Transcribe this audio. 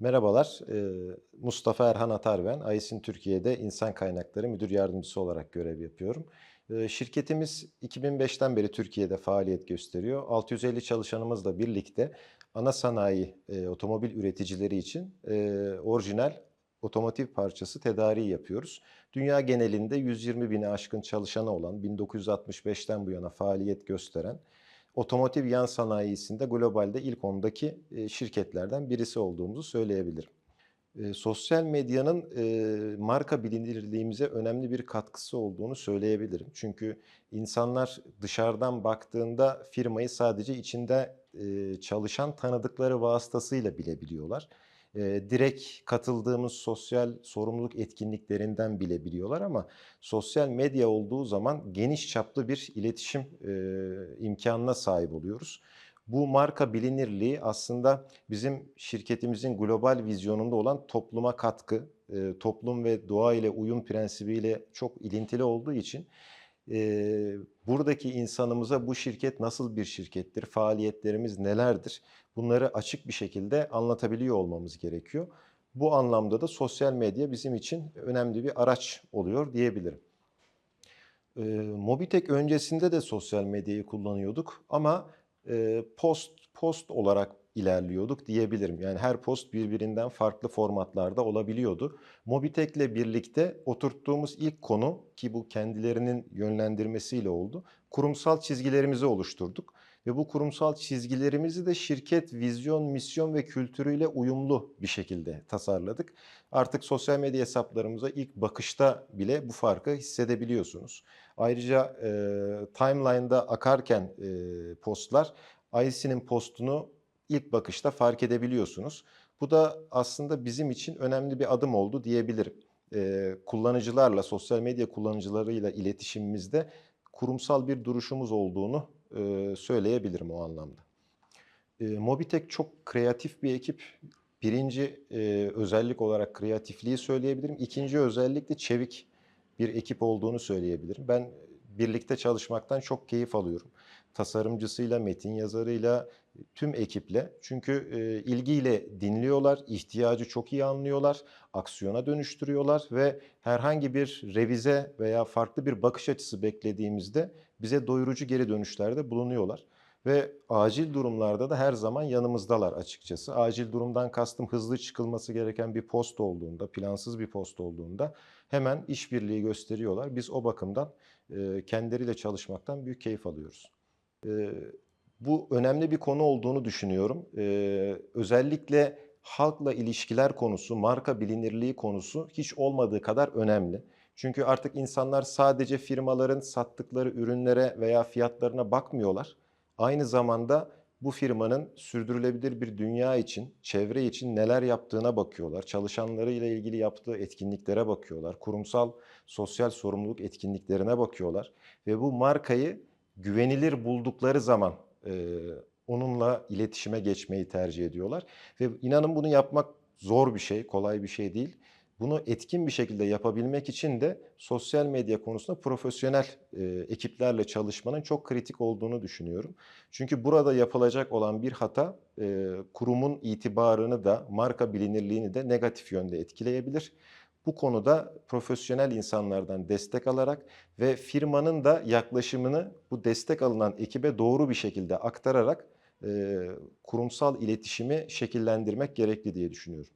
Merhabalar, Mustafa Erhan Atar ben. Aysin Türkiye'de İnsan Kaynakları Müdür Yardımcısı olarak görev yapıyorum. Şirketimiz 2005'ten beri Türkiye'de faaliyet gösteriyor. 650 çalışanımızla birlikte ana sanayi otomobil üreticileri için orijinal otomotiv parçası tedariği yapıyoruz. Dünya genelinde 120 bini aşkın çalışanı olan, 1965'ten bu yana faaliyet gösteren otomotiv yan sanayisinde globalde ilk ondaki şirketlerden birisi olduğumuzu söyleyebilirim. Sosyal medyanın marka bilinirliğimize önemli bir katkısı olduğunu söyleyebilirim. Çünkü insanlar dışarıdan baktığında firmayı sadece içinde çalışan tanıdıkları vasıtasıyla bilebiliyorlar. Direkt katıldığımız sosyal sorumluluk etkinliklerinden bilebiliyorlar ama sosyal medya olduğu zaman geniş çaplı bir iletişim imkanına sahip oluyoruz. Bu marka bilinirliği aslında bizim şirketimizin global vizyonunda olan topluma katkı, toplum ve doğa ile uyum prensibiyle çok ilintili olduğu için e, buradaki insanımıza bu şirket nasıl bir şirkettir, faaliyetlerimiz nelerdir bunları açık bir şekilde anlatabiliyor olmamız gerekiyor. Bu anlamda da sosyal medya bizim için önemli bir araç oluyor diyebilirim. Eee, Mobitek öncesinde de sosyal medyayı kullanıyorduk ama eee, post post olarak ilerliyorduk diyebilirim. Yani her post birbirinden farklı formatlarda olabiliyordu. Mobitek'le birlikte oturttuğumuz ilk konu ki bu kendilerinin yönlendirmesiyle oldu. Kurumsal çizgilerimizi oluşturduk ve bu kurumsal çizgilerimizi de şirket vizyon, misyon ve kültürüyle uyumlu bir şekilde tasarladık. Artık sosyal medya hesaplarımıza ilk bakışta bile bu farkı hissedebiliyorsunuz. Ayrıca e, timeline'da akarken e, postlar IC'nin postunu ilk bakışta fark edebiliyorsunuz. Bu da aslında bizim için önemli bir adım oldu diyebilirim. E, kullanıcılarla, sosyal medya kullanıcılarıyla iletişimimizde kurumsal bir duruşumuz olduğunu e, söyleyebilirim o anlamda. E, Mobitek çok kreatif bir ekip. Birinci e, özellik olarak kreatifliği söyleyebilirim. İkinci özellik de çevik bir ekip olduğunu söyleyebilirim. Ben birlikte çalışmaktan çok keyif alıyorum. Tasarımcısıyla, metin yazarıyla, tüm ekiple. Çünkü e, ilgiyle dinliyorlar, ihtiyacı çok iyi anlıyorlar, aksiyona dönüştürüyorlar ve herhangi bir revize veya farklı bir bakış açısı beklediğimizde bize doyurucu geri dönüşlerde bulunuyorlar. Ve acil durumlarda da her zaman yanımızdalar açıkçası. Acil durumdan kastım hızlı çıkılması gereken bir post olduğunda, plansız bir post olduğunda hemen işbirliği gösteriyorlar. Biz o bakımdan e, kendileriyle çalışmaktan büyük keyif alıyoruz. E, bu önemli bir konu olduğunu düşünüyorum. E, özellikle halkla ilişkiler konusu, marka bilinirliği konusu hiç olmadığı kadar önemli. Çünkü artık insanlar sadece firmaların sattıkları ürünlere veya fiyatlarına bakmıyorlar. Aynı zamanda bu firmanın sürdürülebilir bir dünya için, çevre için neler yaptığına bakıyorlar. Çalışanları ile ilgili yaptığı etkinliklere bakıyorlar. Kurumsal sosyal sorumluluk etkinliklerine bakıyorlar. Ve bu markayı güvenilir buldukları zaman e, onunla iletişime geçmeyi tercih ediyorlar. Ve inanın bunu yapmak zor bir şey, kolay bir şey değil. Bunu etkin bir şekilde yapabilmek için de sosyal medya konusunda profesyonel e, ekiplerle çalışmanın çok kritik olduğunu düşünüyorum. Çünkü burada yapılacak olan bir hata e, kurumun itibarını da marka bilinirliğini de negatif yönde etkileyebilir. Bu konuda profesyonel insanlardan destek alarak ve firmanın da yaklaşımını bu destek alınan ekibe doğru bir şekilde aktararak e, kurumsal iletişimi şekillendirmek gerekli diye düşünüyorum.